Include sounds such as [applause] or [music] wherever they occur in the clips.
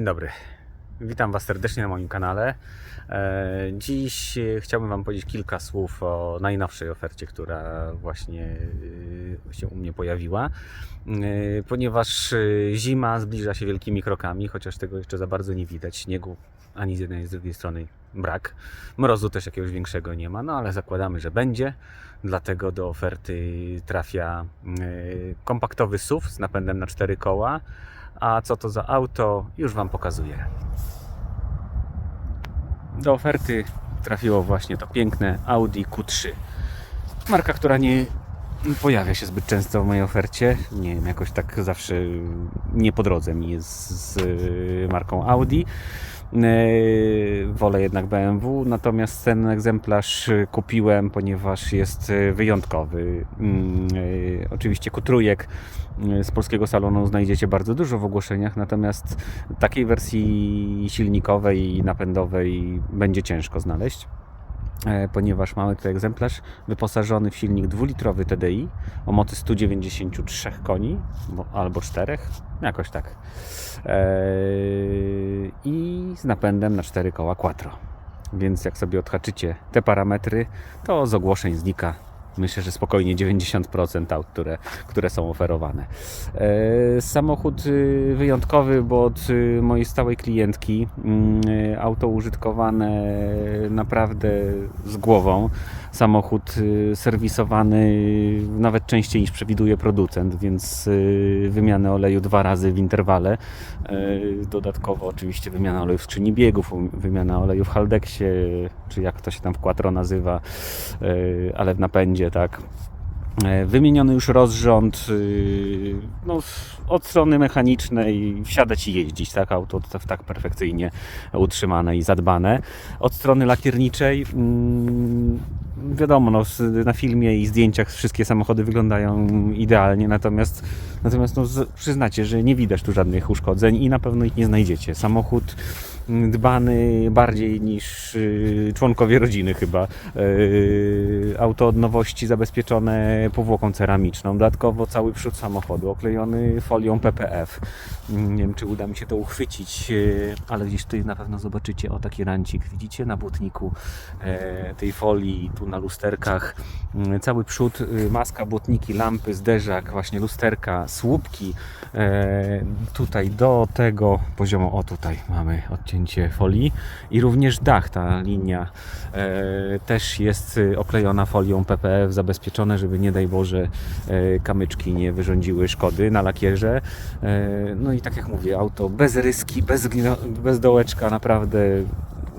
Dzień dobry. Witam Was serdecznie na moim kanale. E, Dziś e, chciałbym Wam powiedzieć kilka słów o najnowszej ofercie, która właśnie e, się u mnie pojawiła. Ponieważ zima zbliża się wielkimi krokami, chociaż tego jeszcze za bardzo nie widać. Śniegu ani z jednej, ani z drugiej strony brak. Mrozu też jakiegoś większego nie ma, no ale zakładamy, że będzie. Dlatego do oferty trafia kompaktowy SUV z napędem na cztery koła. A co to za auto, już Wam pokazuję. Do oferty trafiło właśnie to piękne Audi Q3. Marka, która nie pojawia się zbyt często w mojej ofercie. Nie wiem, jakoś tak zawsze nie po drodze mi jest z marką Audi. Yy, Wolę jednak BMW, natomiast ten egzemplarz kupiłem, ponieważ jest y, wyjątkowy. Mm, yy, Oczywiście kutrójek y, z polskiego salonu znajdziecie bardzo dużo w ogłoszeniach, natomiast takiej wersji silnikowej i napędowej będzie ciężko znaleźć e, ponieważ mamy tutaj egzemplarz wyposażony w silnik dwulitrowy TDI o mocy 193 koni bo- albo 4, jakoś tak. Eee, I z napędem na 4 koła quattro. Więc jak sobie odhaczycie te parametry, to z ogłoszeń znika. Myślę, że spokojnie 90% aut, które, które są oferowane. E, Samochód y, wyjątkowy, bo od y, mojej stałej klientki mm, auto użytkowane naprawdę z głową. Samochód y, serwisowany nawet częściej niż przewiduje producent, więc wymianę oleju dwa razy w interwale. E, Dodatkowo oczywiście wymiana oleju w skrzyni biegów, um, wymiana oleju w Haldeksie, czy jak to się tam w Quattro nazywa, e, ale w napędzie, tak. E, Wymieniony już rozrząd, y, no, od strony mechanicznej wsiadać i jeździć, tak? Auto to tak perfekcyjnie utrzymane i zadbane. Od strony lakierniczej, mm, wiadomo, no, na filmie i zdjęciach wszystkie samochody wyglądają idealnie, natomiast, natomiast no, przyznacie, że nie widać tu żadnych uszkodzeń i na pewno ich nie znajdziecie. Samochód dbany bardziej niż y, członkowie rodziny chyba. Y, Auto od nowości zabezpieczone powłoką ceramiczną. Dodatkowo cały przód samochodu oklejony folią PPF. Mm, Nie wiem, czy uda mi się to uchwycić, y, ale gdzieś tutaj na pewno zobaczycie o taki rancik. Widzicie na błotniku e, tej folii, tu na lusterkach. Mm, Cały przód, maska, błotniki, lampy, zderzak, właśnie lusterka, słupki. E, Tutaj do tego poziomu, o tutaj mamy odcięcie folii i również dach, ta linia e, też jest y, oklejona folią PPF, zabezpieczone, żeby nie daj Boże e, kamyczki nie wyrządziły szkody na lakierze. E, No i tak jak mówię, auto bez ryski, bez, bez dołeczka, naprawdę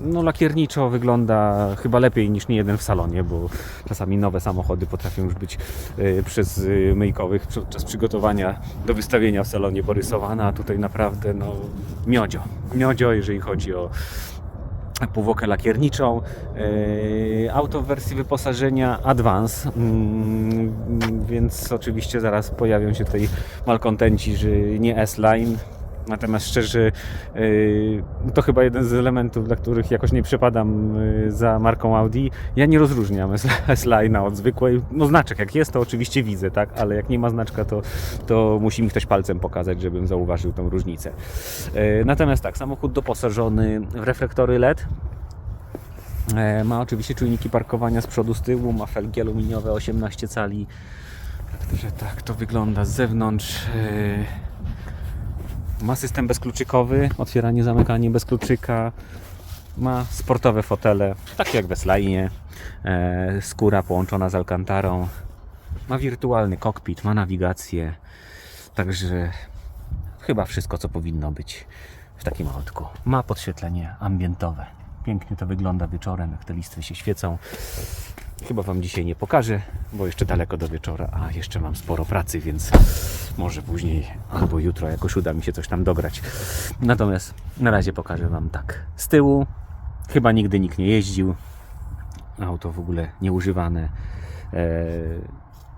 no lakierniczo wygląda chyba lepiej niż nie jeden w salonie, bo czasami nowe samochody potrafią już być e, przez e, myjkowych podczas przygotowania do wystawienia w salonie porysowane, a tutaj naprawdę no miodzio. Miodzio, jeżeli chodzi o powłokę lakierniczą. E, Auto w wersji wyposażenia Advance, mm, więc oczywiście zaraz pojawią się tutaj malkontenci, że nie S-Line. Natomiast szczerze, yy, to chyba jeden z elementów, dla których jakoś nie przepadam yy, za marką Audi. Ja nie rozróżniam S-Line'a od zwykłej. No znaczek jak jest, to oczywiście widzę, tak? Ale jak nie ma znaczka, to, to musi mi ktoś palcem pokazać, żebym zauważył tą różnicę. Yy, Natomiast tak, samochód doposażony w reflektory LED. Ma oczywiście czujniki parkowania z przodu, z tyłu, ma felgi aluminiowe 18 cali. Także tak to wygląda z zewnątrz. Ma system bezkluczykowy, otwieranie, zamykanie bez kluczyka. Ma sportowe fotele, takie jak w S-Line. E, Skóra połączona z alkantarą. Ma wirtualny kokpit, ma nawigację. Także chyba wszystko, co powinno być w takim autku. Ma podświetlenie ambientowe. Pięknie to wygląda wieczorem, jak te listwy się świecą. Chyba Wam dzisiaj nie pokażę, bo jeszcze daleko do wieczora, a jeszcze mam sporo pracy, więc może później albo jutro jakoś uda mi się coś tam dograć. Natomiast na razie pokażę Wam tak. Z tyłu chyba nigdy nikt nie jeździł. Auto w ogóle nieużywane. Eee,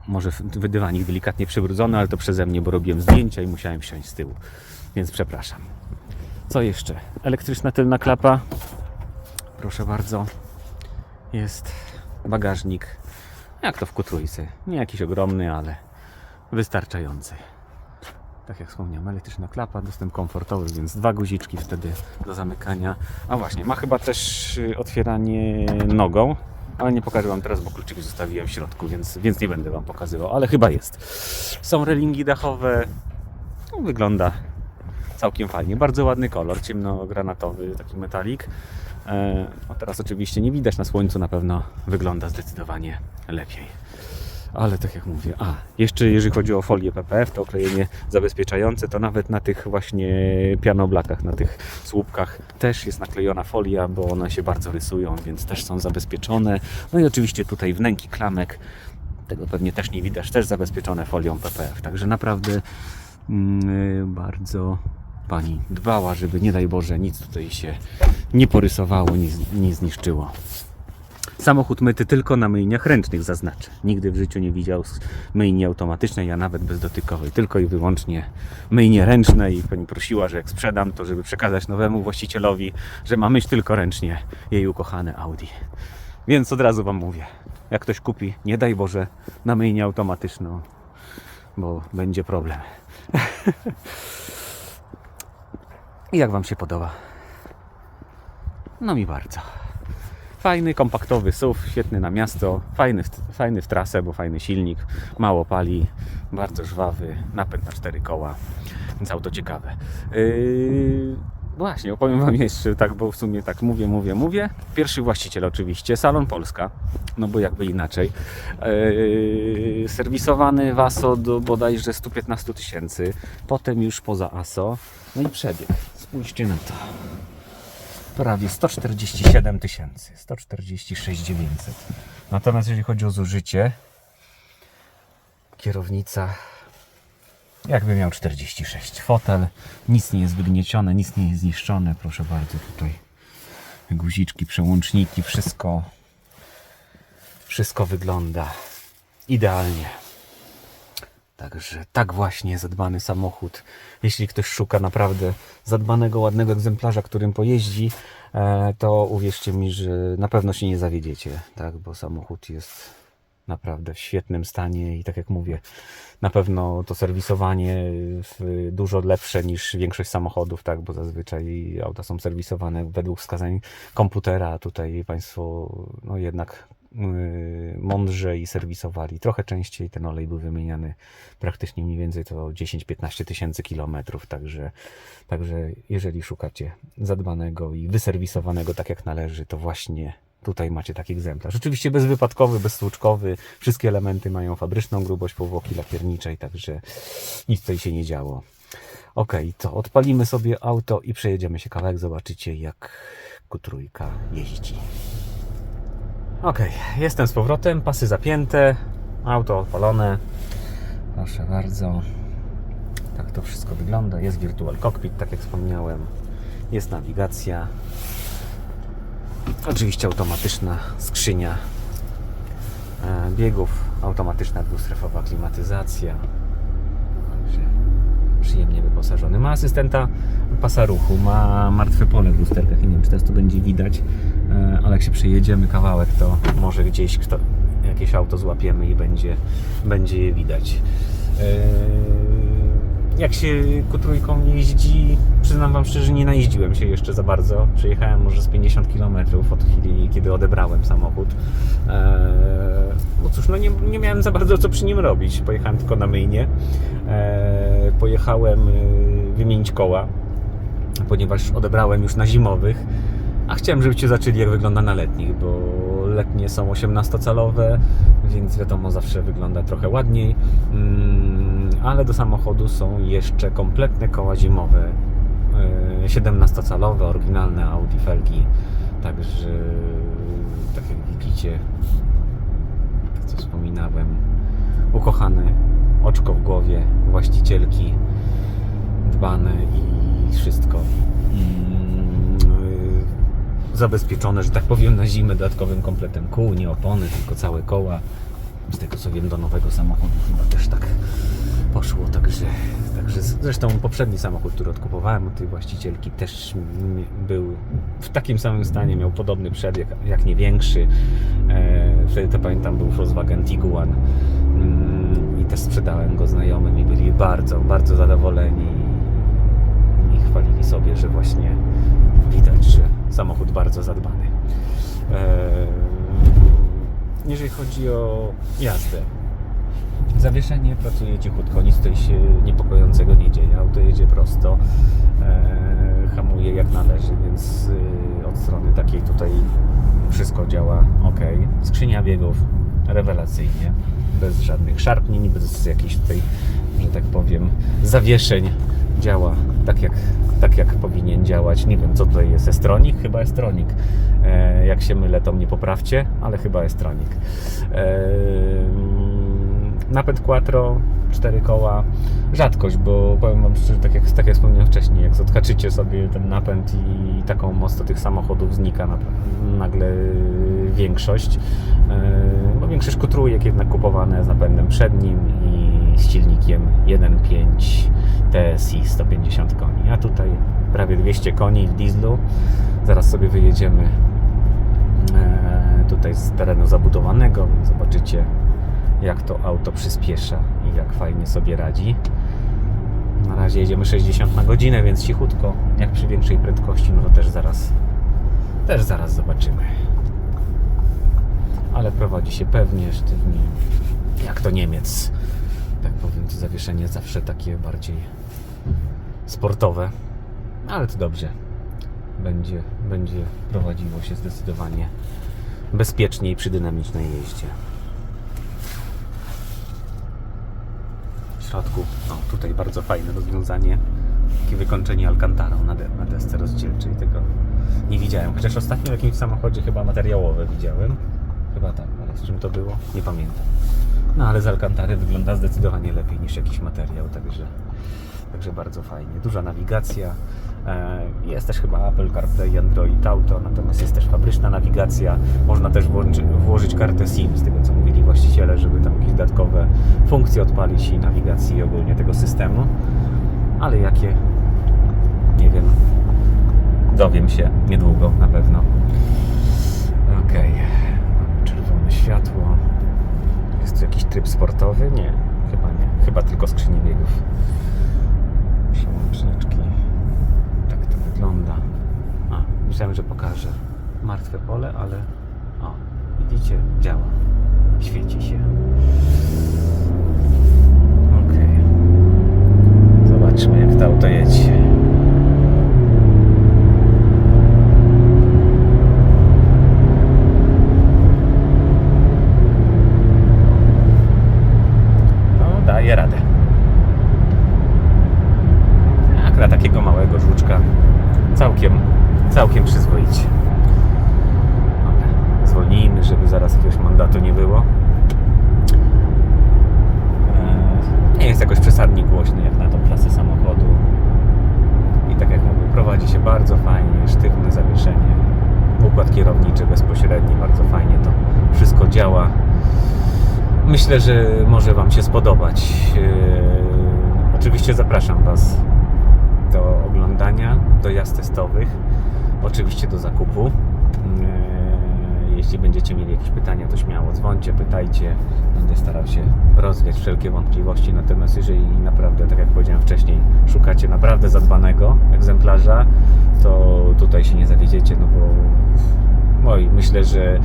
może wydywanik delikatnie przybrudzony, ale to przeze mnie, bo robiłem zdjęcia i musiałem wsiąść z tyłu. Więc przepraszam. Co jeszcze? Elektryczna tylna klapa. Proszę bardzo. Jest bagażnik. Jak to w kutrójce. Nie jakiś ogromny, ale wystarczający. Tak jak wspomniałem, elektryczna klapa, dostęp komfortowy, więc dwa guziczki wtedy do zamykania. A właśnie, ma chyba też y, otwieranie nogą, ale nie pokażę Wam teraz, bo kluczyk zostawiłem w środku, więc, więc nie będę Wam pokazywał, ale chyba jest. Są relingi dachowe, no, wygląda całkiem fajnie. Bardzo ładny kolor, ciemnogranatowy, taki metalik. A teraz oczywiście nie widać na słońcu, na pewno wygląda zdecydowanie lepiej. Ale tak jak mówię, a jeszcze jeżeli chodzi o folię PPF, to oklejenie zabezpieczające, to nawet na tych właśnie pianoblakach, na tych słupkach też jest naklejona folia, bo one się bardzo rysują, więc też są zabezpieczone. No i oczywiście tutaj wnęki klamek, tego pewnie też nie widać, też zabezpieczone folią PPF. Także naprawdę mm, bardzo pani dbała, żeby nie daj Boże nic tutaj się nie porysowało, nie, nie zniszczyło. Samochód myty tylko na myjniach ręcznych zaznaczę. Nigdy w życiu nie widział myjni automatycznej, a nawet bezdotykowej. Tylko i wyłącznie myjnie ręczne i pani prosiła, że jak sprzedam, to żeby przekazać nowemu właścicielowi, że ma myć tylko ręcznie jej ukochane Audi. Więc od razu Wam mówię, jak ktoś kupi, nie daj Boże, na myjnię automatyczną, bo będzie problem. [laughs] I jak Wam się podoba? No mi bardzo. Fajny, kompaktowy SUV, świetny na miasto, fajny w, fajny w trasę, bo fajny silnik, mało pali, bardzo żwawy, napęd na cztery koła, więc auto ciekawe. Yy, właśnie, opowiem Wam jeszcze tak, bo w sumie tak mówię, mówię, mówię. Pierwszy właściciel oczywiście, Salon Polska, no bo jakby inaczej. Yy, serwisowany w ASO do bodajże 115 tysięcy, potem już poza ASO, no i przebieg. Spójrzcie na to prawie 147 tysięcy, 146 900. Natomiast jeżeli chodzi o zużycie, kierownica jakby miał 46. Fotel, nic nie jest wygniecione, nic nie jest zniszczone. Proszę bardzo, tutaj guziczki, przełączniki, wszystko wszystko wygląda idealnie. Także tak właśnie zadbany samochód. Jeśli ktoś szuka naprawdę zadbanego, ładnego egzemplarza, którym pojeździ, e, to uwierzcie mi, że na pewno się nie zawiedziecie, tak? bo samochód jest naprawdę w świetnym stanie i tak jak mówię, na pewno to serwisowanie dużo lepsze niż większość samochodów, tak? bo zazwyczaj auta są serwisowane według wskazań komputera, a tutaj Państwo no jednak yy, mądrze i serwisowali. Trochę częściej ten olej był wymieniany praktycznie mniej więcej to 10-15 tysięcy kilometrów, także, także jeżeli szukacie zadbanego i wyserwisowanego tak jak należy, to właśnie tutaj macie taki egzemplarz. Oczywiście bezwypadkowy, bezstłuczkowy, wszystkie elementy mają fabryczną grubość powłoki lakierniczej, także nic tutaj się nie działo. Ok, to odpalimy sobie auto i przejedziemy się kawałek, zobaczycie jak Q3 jeździ. Ok, jestem z powrotem, pasy zapięte, auto odpalone. Proszę bardzo. Tak to wszystko wygląda. Jest Virtual Cockpit, tak jak wspomniałem. Jest nawigacja. Oczywiście automatyczna skrzynia e, biegów, automatyczna dwustrefowa klimatyzacja. Przyjemnie wyposażony. Ma asystenta pasa ruchu, ma martwe pole w lusterkach. Nie wiem, czy teraz to będzie widać, ale jak się przejedziemy kawałek, to może gdzieś kto, jakieś auto złapiemy i będzie, będzie je widać. E, Jak się Q3 jeździ, przyznam Wam szczerze, nie najeździłem się jeszcze za bardzo. Przejechałem może z 50 km od chwili, kiedy odebrałem samochód. Eee, no cóż, no nie, nie miałem za bardzo co przy nim robić. Pojechałem tylko na myjnie. Pojechałem wymienić koła, ponieważ odebrałem już na zimowych. A chciałem, żebyście zaczęli jak wygląda na letnich, bo letnie są 18-calowe, więc wiadomo, zawsze wygląda trochę ładniej. Mm, ale do samochodu są jeszcze kompletne koła zimowe. Yy, 17-calowe, oryginalne Audi felgi. Także, tak jak widzicie, tak co wspominałem, ukochane oczko w głowie właścicielki, dbane i wszystko. Zabezpieczone, że tak powiem, na zimę dodatkowym kompletem kół, nie opony, tylko całe koła. Z tego co wiem, do nowego samochodu chyba też tak poszło, także, także zresztą poprzedni samochód, który odkupowałem od tej właścicielki też był w takim samym stanie, miał podobny przebieg, jak nie większy. E, wtedy to pamiętam był Volkswagen Tiguan Mm, i też sprzedałem go znajomym i byli bardzo, bardzo zadowoleni i chwalili sobie, że właśnie widać, że samochód bardzo zadbany. Eee, jeżeli chodzi o jazdę, zawieszenie pracuje cichutko, nic tutaj się niepokojącego nie dzieje, auto jedzie prosto, eee, hamuje jak należy, więc y, od strony takiej tutaj wszystko działa ok. Skrzynia biegów rewelacyjnie, bez żadnych szarpnięć, bez jakichś tutaj, że tak powiem, zawieszeń. Działa tak jak, tak jak powinien działać. Nie wiem, co tutaj jest. Estronik? Chyba Estronik. E, jak się mylę, to mnie poprawcie, ale chyba Estronik. E, napęd quattro, cztery koła. Rzadkość, bo powiem Wam szczerze, tak jak, tak jak wspomniałem wcześniej, jak odhaczycie sobie ten napęd i taką mocno tych samochodów znika na, nagle większość. E, bo większość kutrójek jednak kupowane z napędem przednim i z silnikiem 1.5 TSI 150 koni. A tutaj prawie 200 koni dieslu. Zaraz sobie wyjedziemy e, tutaj z terenu zabudowanego, więc zobaczycie jak to auto przyspiesza i jak fajnie sobie radzi. Na razie jedziemy 60 na godzinę, więc cichutko. Jak przy większej prędkości, no to też zaraz też zaraz zobaczymy. Ale prowadzi się pewnie, sztywnie. Jak to Niemiec. Tak powiem, to zawieszenie zawsze takie bardziej sportowe. Ale to dobrze. Będzie, będzie prowadziło się zdecydowanie bezpieczniej przy dynamicznej jeździe. W środku, no tutaj bardzo fajne rozwiązanie. Takie wykończenie alkantarą na, de, na desce rozdzielczej. Tego nie widziałem. Chociaż ostatnio w jakimś samochodzie chyba materiałowe widziałem. Chyba tak, ale z czym to było? Nie pamiętam. No ale z alkantary wygląda zdecydowanie lepiej niż jakiś materiał, także, także bardzo fajnie. Duża nawigacja. E, Jest też chyba Apple CarPlay Android Auto, natomiast jest też fabryczna nawigacja. Można też włożyć kartę SIM, z tego co mówili właściciele, żeby tam jakieś dodatkowe funkcje odpalić i nawigacji ogólnie tego systemu. Ale jakie? Nie wiem. Dowiem się niedługo na pewno. Okej. Mamy czerwone światło. Jakiś tryb sportowy? Nie, chyba nie. Chyba tylko skrzyni biegów. Przełącznyczki. Tak to wygląda. A, myślałem, że pokażę martwe pole, ale o, widzicie, działa. Świeci się. Okej. Zobaczmy, jak to auto jedzie. No, daje radę. Jak dla takiego małego żuczka całkiem, całkiem przyzwoicie. Dobra, zwolnijmy, żeby zaraz jakiegoś mandatu nie było. Eee, Nie jest jakoś przesadnie głośny jak na tą klasę samochodu. I tak jak mówię, prowadzi się bardzo fajnie, sztywne zawieszenie, układ kierowniczy bezpośredni, bardzo fajnie to wszystko działa. Myślę, że może Wam się spodobać. Eee, Oczywiście zapraszam Was do oglądania, do jazd testowych, oczywiście do zakupu. Jeśli będziecie mieli jakieś pytania, to śmiało dzwońcie, pytajcie. Będę starał się rozwiać wszelkie wątpliwości. Natomiast jeżeli naprawdę, tak jak powiedziałem wcześniej, szukacie naprawdę zadbanego egzemplarza, to tutaj się nie zawiedziecie, no bo Oj, myślę, że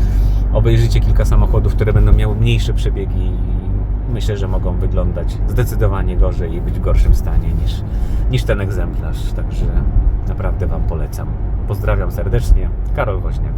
obejrzycie kilka samochodów, które będą miały mniejsze przebiegi i myślę, że mogą wyglądać zdecydowanie gorzej i być w gorszym stanie niż, niż ten egzemplarz. Także naprawdę Wam polecam. Pozdrawiam serdecznie. Karol Woźniak.